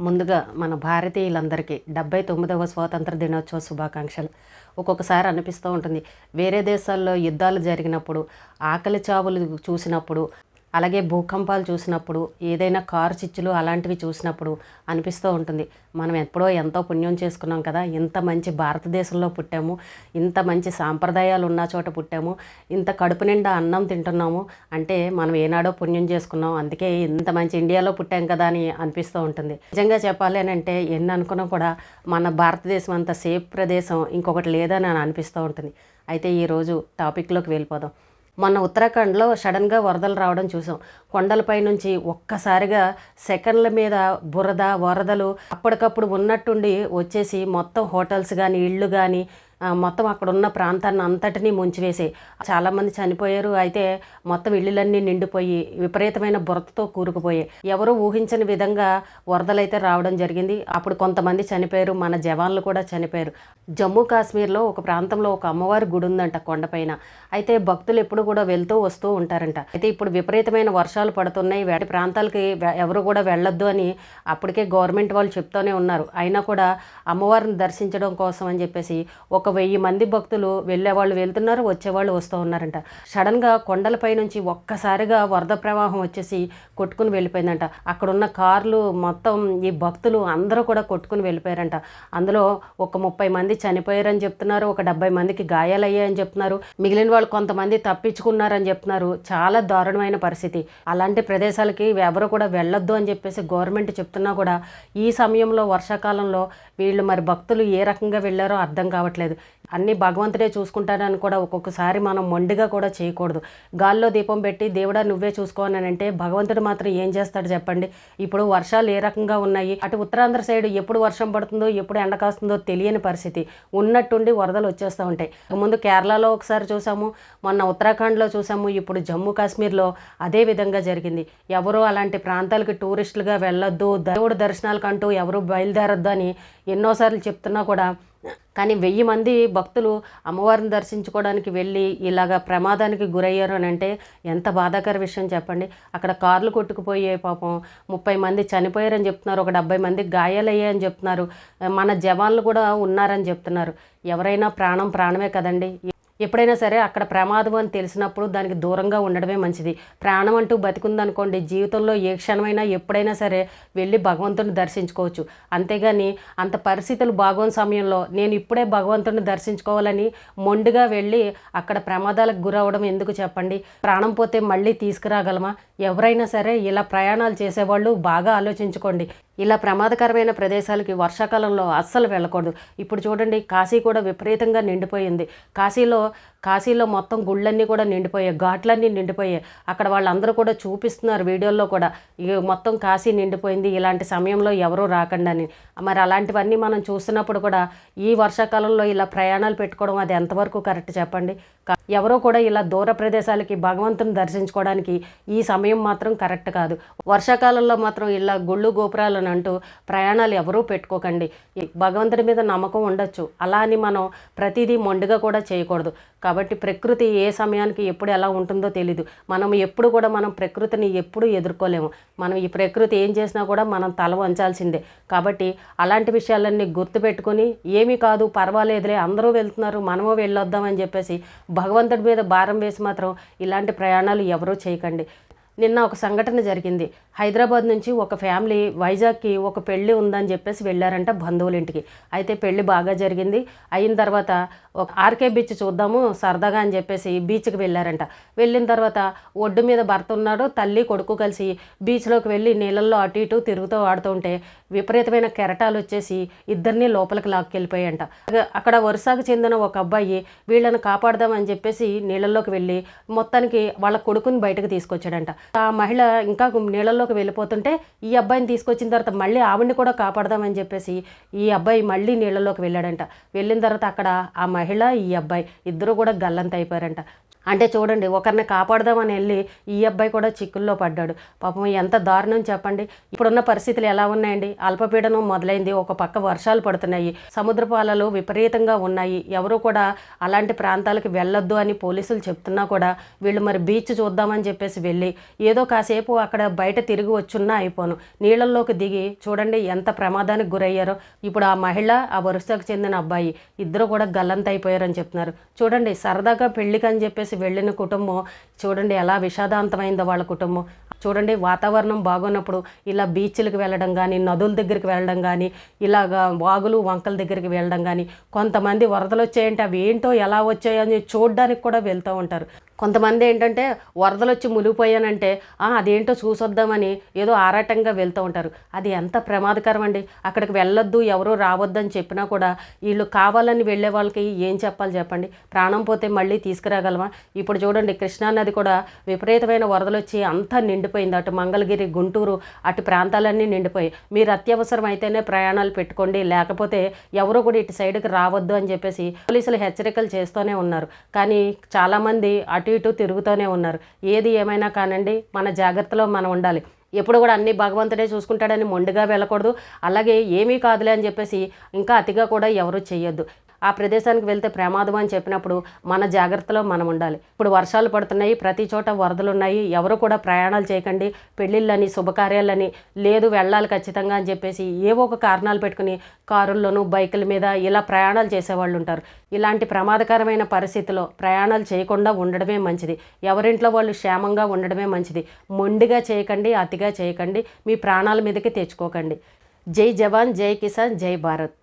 ముందుగా మన భారతీయులందరికీ డెబ్బై తొమ్మిదవ స్వాతంత్ర దినోత్సవ శుభాకాంక్షలు. ఒక్కొక్కసారి అనిపిస్తూ ఉంటుంది వేరే దేశాల్లో యుద్ధాలు జరిగినప్పుడు ఆకలి చావులు చూసినప్పుడు అలాగే భూకంపాలు చూసినప్పుడు ఏదైనా కారు చిచ్చులు అలాంటివి చూసినప్పుడు అనిపిస్తూ ఉంటుంది. మనం ఎప్పుడో ఎంతో పుణ్యం చేసుకున్నాం కదా ఇంత మంచి భారతదేశంలో పుట్టాము ఇంత మంచి సాంప్రదాయాలు ఉన్న చోట పుట్టాము ఇంత కడుపు నిండా అన్నం తింటున్నాము అంటే మనం ఏనాడో పుణ్యం చేసుకున్నాం అందుకే ఇంత మంచి ఇండియాలో పుట్టాం కదా అని అనిపిస్తూ ఉంటుంది. నిజంగా చెప్పాలి అని అంటే ఎన్ని అనుకున్నా కూడా మన భారతదేశం అంత సేఫ్ ప్రదేశం ఇంకొకటి లేదని అని అనిపిస్తూ ఉంటుంది. అయితే ఈరోజు టాపిక్లోకి వెళ్ళిపోదాం. మొన్న ఉత్తరాఖండ్లో సడన్గా వరదలు రావడం చూసాం. కొండలపై నుంచి ఒక్కసారిగా సెకండ్ల మీద బురద వరదలు అప్పటికప్పుడు ఉన్నట్టుండి వచ్చేసి మొత్తం హోటల్స్ కానీ ఇళ్ళు కానీ మొత్తం అక్కడ ఉన్న ప్రాంతాన్ని అంతటినీ ముంచివేసాయి చాలామంది చనిపోయారు. అయితే మొత్తం ఇళ్ళలన్నీ నిండిపోయి విపరీతమైన బురదతో కూరుకుపోయాయి. ఎవరూ ఊహించని విధంగా వరదలైతే రావడం జరిగింది. అప్పుడు కొంతమంది చనిపోయారు. మన జవాన్లు కూడా చనిపోయారు. జమ్మూ కాశ్మీర్లో ఒక ప్రాంతంలో ఒక అమ్మవారి గుడి ఉందంట కొండపైన. అయితే భక్తులు ఎప్పుడు కూడా వెళ్తూ వస్తూ ఉంటారంట. అయితే ఇప్పుడు విపరీతమైన వర్షాలు పడుతున్నాయి. వాటి ప్రాంతాలకి ఎవరు కూడా వెళ్ళొద్దు అని అప్పటికే గవర్నమెంట్ వాళ్ళు చెప్తూనే ఉన్నారు. అయినా కూడా అమ్మవారిని దర్శించడం కోసం అని చెప్పేసి ఒక వెయ్యి మంది భక్తులు వెళ్ళే వాళ్ళు వెళ్తున్నారు వచ్చేవాళ్ళు వస్తూ ఉన్నారంట. సడన్గా కొండలపై నుంచి ఒక్కసారిగా వరద ప్రవాహం వచ్చేసి కొట్టుకుని వెళ్ళిపోయిందంట. అక్కడున్న కార్లు మొత్తం ఈ భక్తులు అందరూ కూడా కొట్టుకుని వెళ్ళిపోయారంట. అందులో ఒక ముప్పై మంది చనిపోయారని చెప్తున్నారు ఒక డెబ్బై మందికి గాయాలయ్యాయని చెప్తున్నారు మిగిలిన వాళ్ళు కొంతమంది తప్పించుకున్నారని చెప్తున్నారు. చాలా దారుణమైన పరిస్థితి. అలాంటి ప్రదేశాలకి ఎవరు కూడా వెళ్ళొద్దు అని చెప్పేసి గవర్నమెంట్ చెప్తున్నా కూడా ఈ సమయంలో వర్షాకాలంలో వీళ్ళు మరి భక్తులు ఏ రకంగా వెళ్ళారో అర్థం కావట్లేదు. అన్నీ భగవంతుడే చూసుకుంటాడని కూడా ఒక్కొక్కసారి మనం మొండిగా కూడా చేయకూడదు. గాల్లో దీపం పెట్టి దేవుడా నువ్వే చూసుకోవాలని అంటే భగవంతుడు మాత్రం ఏం చేస్తాడు చెప్పండి? ఇప్పుడు వర్షాలు ఏ రకంగా ఉన్నాయి? అటు ఉత్తరాంధ్ర సైడ్ ఎప్పుడు వర్షం పడుతుందో ఎప్పుడు ఎండ కాస్తుందో తెలియని పరిస్థితి. ఉన్నట్టుండి వరదలు వచ్చేస్తూ ఉంటాయి. ముందు కేరళలో ఒకసారి చూసాము మొన్న ఉత్తరాఖండ్లో చూసాము ఇప్పుడు జమ్మూ కాశ్మీర్లో అదే విధంగా జరిగింది. ఎవరు అలాంటి ప్రాంతాలకి టూరిస్టులుగా వెళ్ళొద్దు దేవుడు దర్శనాలకంటూ ఎవరు బయలుదేరొద్దు అని ఎన్నోసార్లు చెప్తున్నా కూడా కానీ వెయ్యి మంది భక్తులు అమ్మవారిని దర్శించుకోవడానికి వెళ్ళి ఇలాగ ప్రమాదానికి గురయ్యారు అని అంటే ఎంత బాధాకర విషయం చెప్పండి. అక్కడ కార్లు కొట్టుకుపోయే పాపం. ముప్పై మంది చనిపోయారని చెప్తున్నారు. ఒక డెబ్బై మంది గాయాలయ్యాయని చెప్తున్నారు. మన జవాన్లు కూడా ఉన్నారని చెప్తున్నారు. ఎవరైనా ప్రాణం ప్రాణమే కదండి. ఎప్పుడైనా సరే అక్కడ ప్రమాదం అని తెలిసినప్పుడు దానికి దూరంగా ఉండడమే మంచిది. ప్రాణం అంటూ బతికుందనుకోండి జీవితంలో ఏ క్షణమైనా ఎప్పుడైనా సరే వెళ్ళి భగవంతుని దర్శించుకోవచ్చు. అంతేగాని అంత పరిస్థితులు బాగోని సమయంలో నేను ఇప్పుడే భగవంతుని దర్శించుకోవాలని మొండిగా వెళ్ళి అక్కడ ప్రమాదాలకు గురవడం ఎందుకు చెప్పండి? ప్రాణం పోతే మళ్ళీ తీసుకురాగలమా? ఎవరైనా సరే ఇలా ప్రయాణాలు చేసేవాళ్ళు బాగా ఆలోచించుకోండి. ఇలా ప్రమాదకరమైన ప్రదేశాలకి వర్షాకాలంలో అస్సలు వెళ్ళకూడదు. ఇప్పుడు చూడండి కాశీ కూడా విపరీతంగా నిండిపోయింది. కాశీలో కాశీలో మొత్తం గుళ్ళన్నీ కూడా నిండిపోయాయి. ఘాట్లన్నీ నిండిపోయాయి. అక్కడ వాళ్ళందరూ కూడా చూపిస్తున్నారు వీడియోల్లో కూడా. ఇక మొత్తం కాశీ నిండిపోయింది. ఇలాంటి సమయంలో ఎవరూ రాకండి అని. మరి అలాంటివన్నీ మనం చూస్తున్నప్పుడు కూడా ఈ వర్షాకాలంలో ఇలా ప్రయాణాలు పెట్టుకోవడం అది ఎంతవరకు కరెక్ట్ చెప్పండి? ఎవరో కూడా ఇలా దూర ప్రదేశాలకి భగవంతుని దర్శించుకోవడానికి ఈ సమయం మాత్రం కరెక్ట్ కాదు. వర్షాకాలంలో మాత్రం ఇలా గుళ్ళు గోపురాలను అంటూ ప్రయాణాలు ఎవరూ పెట్టుకోకండి. భగవంతుడి మీద నమ్మకం ఉండొచ్చు. అలా అని మనం ప్రతిదీ మొండిగా కూడా చేయకూడదు. కాబట్టి ప్రకృతి ఏ సమయానికి ఎప్పుడు ఎలా ఉంటుందో తెలీదు. మనం ఎప్పుడు కూడా మనం ప్రకృతిని ఎప్పుడు ఎదుర్కోలేము. మనం ఈ ప్రకృతి ఏం చేసినా కూడా మనం తల వంచాల్సిందే. కాబట్టి అలాంటి విషయాలన్నీ గుర్తుపెట్టుకొని ఏమీ కాదు పర్వాలేదులే అందరూ వెళ్తున్నారు మనము వెళ్ళొద్దామని చెప్పేసి భగవంతుడి మీద భారం వేసి మాత్రం ఇలాంటి ప్రయాణాలు ఎవరూ చేయకండి. నిన్న ఒక సంఘటన జరిగింది. హైదరాబాద్ నుంచి ఒక ఫ్యామిలీ వైజాగ్కి ఒక పెళ్ళి ఉందని చెప్పేసి వెళ్ళారంట బంధువుల ఇంటికి. అయితే పెళ్ళి బాగా జరిగింది. అయిన తర్వాత ఒక ఆర్కే బీచ్ చూద్దాము సరదాగా అని చెప్పేసి బీచ్కి వెళ్ళారంట. వెళ్ళిన తర్వాత ఒడ్డు మీద భర్త ఉన్నాడు తల్లి కొడుకు కలిసి బీచ్లోకి వెళ్ళి నీళ్ళల్లో అటు ఇటు తిరుగుతూ ఆడుతుంటే విపరీతమైన కెరటాలు వచ్చేసి ఇద్దరిని లోపలికి లాక్కెళ్ళిపోయాయంట. అక్కడ వరుసకు చెందిన ఒక అబ్బాయి వీళ్ళని కాపాడదామని చెప్పేసి నీళ్ళల్లోకి వెళ్ళి మొత్తానికి వాళ్ళ కొడుకుని బయటకు తీసుకొచ్చాడంట. ఆ మహిళ ఇంకా నీళ్ళల్లోకి వెళ్ళిపోతుంటే ఈ అబ్బాయిని తీసుకొచ్చిన తర్వాత మళ్ళీ ఆవిడ్ని కూడా కాపాడదామని చెప్పేసి ఈ అబ్బాయి మళ్ళీ నీళ్ళలోకి వెళ్ళాడంట. వెళ్ళిన తర్వాత అక్కడ ఆ మహిళ ఈ అబ్బాయి ఇద్దరు కూడా గల్లంత అయిపోయారంట అంటే చూడండి ఒకరిని కాపాడదామని వెళ్ళి ఈ అబ్బాయి కూడా చిక్కుల్లో పడ్డాడు. పాపం ఎంత దారుణం చెప్పండి. ఇప్పుడున్న పరిస్థితులు ఎలా ఉన్నాయండి? అల్పపీడనం మొదలైంది ఒక పక్క వర్షాలు పడుతున్నాయి సముద్రపు అలలు విపరీతంగా ఉన్నాయి. ఎవరు కూడా అలాంటి ప్రాంతాలకు వెళ్ళొద్దు అని పోలీసులు చెప్తున్నా కూడా వీళ్ళు మరి బీచ్ చూద్దామని చెప్పేసి వెళ్ళి ఏదో కాసేపు అక్కడ బయట తిరిగి వచ్చున్నా అయిపోను. నీళ్ళల్లోకి దిగి చూడండి ఎంత ప్రమాదానికి గురయ్యారో. ఇప్పుడు ఆ మహిళ ఆ వరుసకు చెందిన అబ్బాయి ఇద్దరు కూడా గల్లంతైపోయారని చెప్తున్నారు. చూడండి సరదాగా పెళ్ళికని చెప్పేసి చెప్పేసి వెళ్ళిన కుటుంబం చూడండి ఎలా విషాదాంతమైందో వాళ్ళ కుటుంబం. చూడండి వాతావరణం బాగున్నప్పుడు ఇలా బీచ్లకు వెళ్ళడం కానీ నదుల దగ్గరికి వెళ్ళడం కానీ ఇలాగా వాగులు వంకల దగ్గరికి వెళ్ళడం కానీ కొంతమంది వరదలు వచ్చాయంటే అవి ఏంటో ఎలా వచ్చాయో అని చూడడానికి కూడా వెళ్తూ ఉంటారు. కొంతమంది ఏంటంటే వరదలు వచ్చి మునిగిపోయానంటే అదేంటో చూసొద్దామని ఏదో ఆరాటంగా వెళ్తూ ఉంటారు. అది ఎంత ప్రమాదకరం అండి అక్కడికి వెళ్ళొద్దు ఎవరో రావద్దని చెప్పినా కూడా వీళ్ళు కావాలని వెళ్ళే వాళ్ళకి ఏం చెప్పాలి చెప్పండి. ప్రాణం పోతే మళ్ళీ తీసుకురాగలమా? ఇప్పుడు చూడండి కృష్ణానది కూడా విపరీతమైన వరదలు వచ్చి అంతా నిండిపోయింది. అటు మంగళగిరి గుంటూరు అటు ప్రాంతాలన్నీ నిండిపోయి మీరు అత్యవసరం అయితేనే ప్రయాణాలు పెట్టుకోండి. లేకపోతే ఎవరు కూడా ఇటు సైడ్కి రావద్దు అని చెప్పేసి పోలీసులు హెచ్చరికలు చేస్తూనే ఉన్నారు. కానీ చాలామంది అటు అటు ఇటు తిరుగుతూనే ఉన్నారు. ఏది ఏమైనా కానండి మన జాగ్రత్తలో మనం ఉండాలి. ఎప్పుడు కూడా అన్ని భగవంతుడే చూసుకుంటాడని మొండిగా వెళ్ళకూడదు. అలాగే ఏమీ కాదులే అని చెప్పేసి ఇంకా అతిగా కూడా ఎవరు చేయొద్దు ఆ ప్రదేశానికి వెళ్తే ప్రమాదం అని చెప్పినప్పుడు మన జాగ్రత్తలో మనం ఉండాలి. ఇప్పుడు వర్షాలు పడుతున్నాయి ప్రతి చోట వరదలు ఉన్నాయి ఎవరు కూడా ప్రయాణాలు చేయకండి పెళ్ళిళ్ళని శుభకార్యాలని లేదు వెళ్ళాలి ఖచ్చితంగా అని చెప్పేసి ఏవో ఒక కారణాలు పెట్టుకుని కారుల్లోనూ బైకుల మీద ఇలా ప్రయాణాలు చేసేవాళ్ళు ఉంటారు. ఇలాంటి ప్రమాదకరమైన పరిస్థితిలో ప్రయాణాలు చేయకుండా ఉండడమే మంచిది. ఎవరింట్లో వాళ్ళు క్షేమంగా ఉండడమే మంచిది. మొండిగా చేయకండి అతిగా చేయకండి మీ ప్రాణాల మీదకి తెచ్చుకోకండి. జై జవాన్ జై కిసాన్ జై భారత్.